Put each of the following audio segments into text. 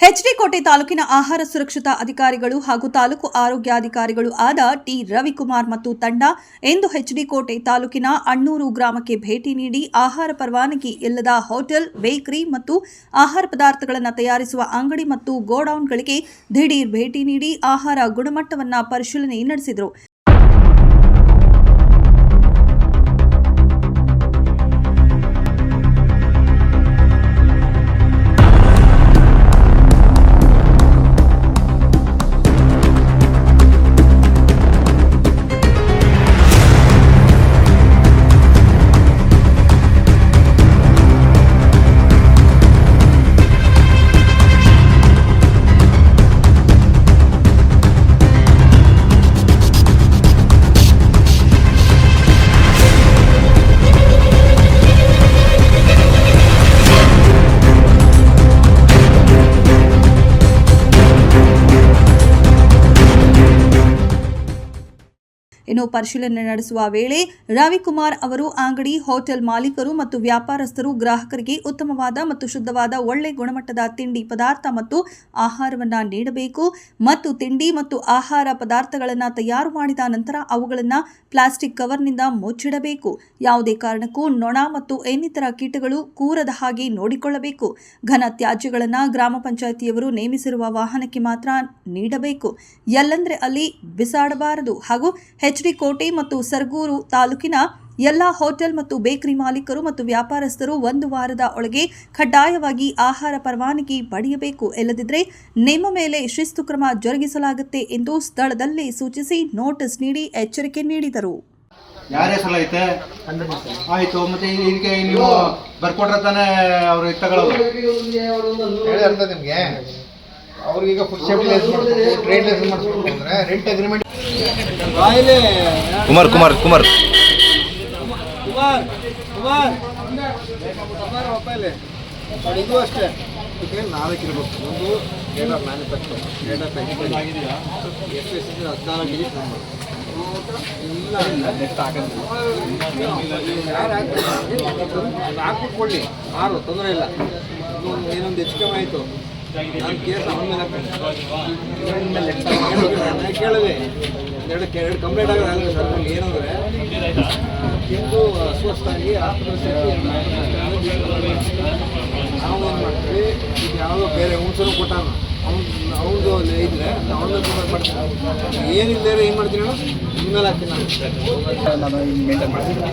HD ಕೋಟೆ ತಾಲೂಕಿನ ಆಹಾರ ಸುರಕ್ಷತಾ ಅಧಿಕಾರಿಗಳು ಹಾಗೂ ತಾಲೂಕು ಆರೋಗ್ಯಾಧಿಕಾರಿಗಳು ಆದ ಟಿ ರವಿಕುಮಾರ್ ಮತ್ತು ತಂಡ ಇಂದು ಹೆಚ್ಡಿ ಕೋಟೆ ತಾಲೂಕಿನ ಅಣ್ಣೂರು ಗ್ರಾಮಕ್ಕೆ ಭೇಟಿ ನೀಡಿ ಆಹಾರ ಪರವಾನಗಿ, ಇಲ್ಲದ ಹೋಟೆಲ್, ಬೇಕರಿ ಮತ್ತು ಆಹಾರ ಪದಾರ್ಥಗಳನ್ನು ತಯಾರಿಸುವ ಅಂಗಡಿ ಮತ್ತು ಗೋಡೌನ್ಗಳಿಗೆ ದಿಢೀರ್ ಭೇಟಿ ನೀಡಿ ಆಹಾರ ಗುಣಮಟ್ಟವನ್ನು ಪರಿಶೀಲನೆ ನಡೆಸಿದರು. ಇನ್ನು ಪರಿಶೀಲನೆ ನಡೆಸುವ ವೇಳೆ ರವಿಕುಮಾರ್ ಅವರು ಅಂಗಡಿ, ಹೋಟೆಲ್ ಮಾಲೀಕರು ಮತ್ತು ವ್ಯಾಪಾರಸ್ಥರು ಗ್ರಾಹಕರಿಗೆ ಉತ್ತಮವಾದ ಮತ್ತು ಶುದ್ಧವಾದ ಒಳ್ಳೆ ಗುಣಮಟ್ಟದ ತಿಂಡಿ ಪದಾರ್ಥ ಮತ್ತು ಆಹಾರವನ್ನು ನೀಡಬೇಕು ಮತ್ತು ತಿಂಡಿ ಮತ್ತು ಆಹಾರ ಪದಾರ್ಥಗಳನ್ನು ತಯಾರು ಮಾಡಿದ ನಂತರ ಅವುಗಳನ್ನು ಪ್ಲಾಸ್ಟಿಕ್ ಕವರ್ನಿಂದ ಮುಚ್ಚಿಡಬೇಕು. ಯಾವುದೇ ಕಾರಣಕ್ಕೂ ನೊಣ ಮತ್ತು ಇನ್ನಿತರ ಕೀಟಗಳು ಕೂರದ ಹಾಗೆ ನೋಡಿಕೊಳ್ಳಬೇಕು. ಘನ ತ್ಯಾಜ್ಯಗಳನ್ನು ಗ್ರಾಮ ಪಂಚಾಯಿತಿಯವರು ನೇಮಿಸಿರುವ ವಾಹನಕ್ಕೆ ಮಾತ್ರ ನೀಡಬೇಕು. ಎಲ್ಲಂದ್ರೆ ಅಲ್ಲಿ ಬಿಸಾಡಬಾರದು. ಹಾಗೂ ಎಚ್ಡಿ ಕೋಟೆ ಮತ್ತು ಸರ್ಗೂರು ತಾಲೂಕಿನ ಎಲ್ಲ ಹೋಟೆಲ್ ಮತ್ತು ಬೇಕರಿ ಮಾಲೀಕರು ಮತ್ತು ವ್ಯಾಪಾರಸ್ಥರು ಒಂದು ವಾರದ ಒಳಗೆ ಕಡ್ಡಾಯವಾಗಿ ಆಹಾರ ಪರವಾನಗಿ ಪಡೆಯಬೇಕು. ಇಲ್ಲದಿದ್ದರೆ ನಿಮ್ಮ ಮೇಲೆ ಶಿಸ್ತು ಕ್ರಮ ಜರುಗಿಸಲಾಗುತ್ತೆ ಎಂದು ಸ್ಥಳದಲ್ಲಿ ಸೂಚಿಸಿ ನೋಟಿಸ್ ನೀಡಿ ಎಚ್ಚರಿಕೆ ನೀಡಿದರು. ಯಾರ ಹೆಸರು ಐತೆ ಆಯ್ತು ಮತ್ತೆ ಇಲ್ಲಿ ಇದಕ್ಕೆ ನೀವು ಬರ್ಕೊಟ್ರೆ ತಾನೇ ಅವ್ರು ಇದು ತಗೊಳ್ಳೋದು? ಹೇಳಿ ಅರ್ಥ ನಿಮಗೆ. ಅವ್ರಿಗೀಗ food safety license trade license ಮಾಡಿಸ್ಬೇಕು ಅಂದರೆ ರೆಂಟ್ ಅಗ್ರಿಮೆಂಟ್ ಕುಮಾರ್ ಕುಮಾರ್ ಕುಮಾರ್. ಕುಮಾರ್ ಕುಮಾರ್ ಇದು ಅಷ್ಟೇ ಇದಕ್ಕೆ ನಾಲ್ಕು ಇರಬೇಕು ಒಂದು ಟ್ರೇಡರ್ ಮ್ಯಾನುಫ್ಯಾಕ್ಚರ್ ಟ್ರೇಡರ್ ಪ್ಯಾಕಿಂಗ್ ಎಷ್ಟು ಎಷ್ಟು ಹದಿನಾಲ್ಕು ನಂಬರ್ ಇಲ್ಲ ಯಾರು ಹಾಕ್ಬಿಟ್ಟು ಕೊಡಲಿ ಆರು ತೊಂದರೆ ಇಲ್ಲ. ಇನ್ನೊಂದು ಏನೊಂದು ಹೆಚ್ಚು ಕಮ್ಮಿ ಆಯಿತು. ನಾನು ಕೇಸ್ ಅವನ ಮೇಲೆ ನಾನು ಕೇಳಿದೆ ಎರಡು ಎರಡು ಕಂಪ್ಲೇಂಟ್ ಆಗೋದು ಸರ್ ನಮ್ಗೆ ಏನಂದರೆ ತಿಂದು ಅಸ್ವಸ್ಥಾಗಿ ಆಸ್ಪತ್ರೆ ನಾವು ಏನು ಮಾಡ್ತೀವಿ ಇದು ಯಾವುದೋ ಬೇರೆ ಹುಣ್ಸರು ಕೊಟ್ಟಾನ ಅವ್ನು ಅವ್ನದು ಇದ್ರೆ ಅವನ ಮಾಡ್ತೀನಿ ಏನಿಲ್ಲ ಏನು ಮಾಡ್ತೀನಿ ನಾನು ಇನ್ಮೇಲೆ ಹಾಕ್ತೀನಿ ನಾನು ನಾನು ಮೇಂಟೈನ್ ಮಾಡ್ತೀನಿ.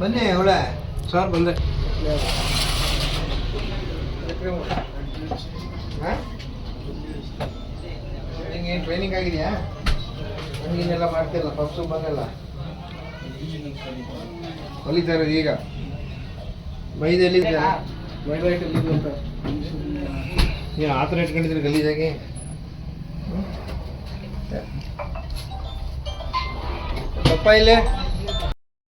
ಬನ್ನಿ ಅವಳೆ. ಸರ್ ಬಂದೆ. ನಿಂಗೆ ಟ್ರೈನಿಂಗ್ ಆಗಿದೆಯಾ? ನನಗಿನ್ನೆಲ್ಲ ಮಾಡ್ತಿಲ್ಲ ಪಪ್ಸು ಬಂದಲ್ಲ. ಹೊಲಿತಾ ಇರೋದು ಈಗ. ಮೈದಲ್ಲಿ ನೀನು ಆ ಥರ ಇಟ್ಕೊಂಡಿದ್ರಿ ಗಲೀಜಾಗಿ? ಪಪ್ಪ ಇಲ್ಲೇ?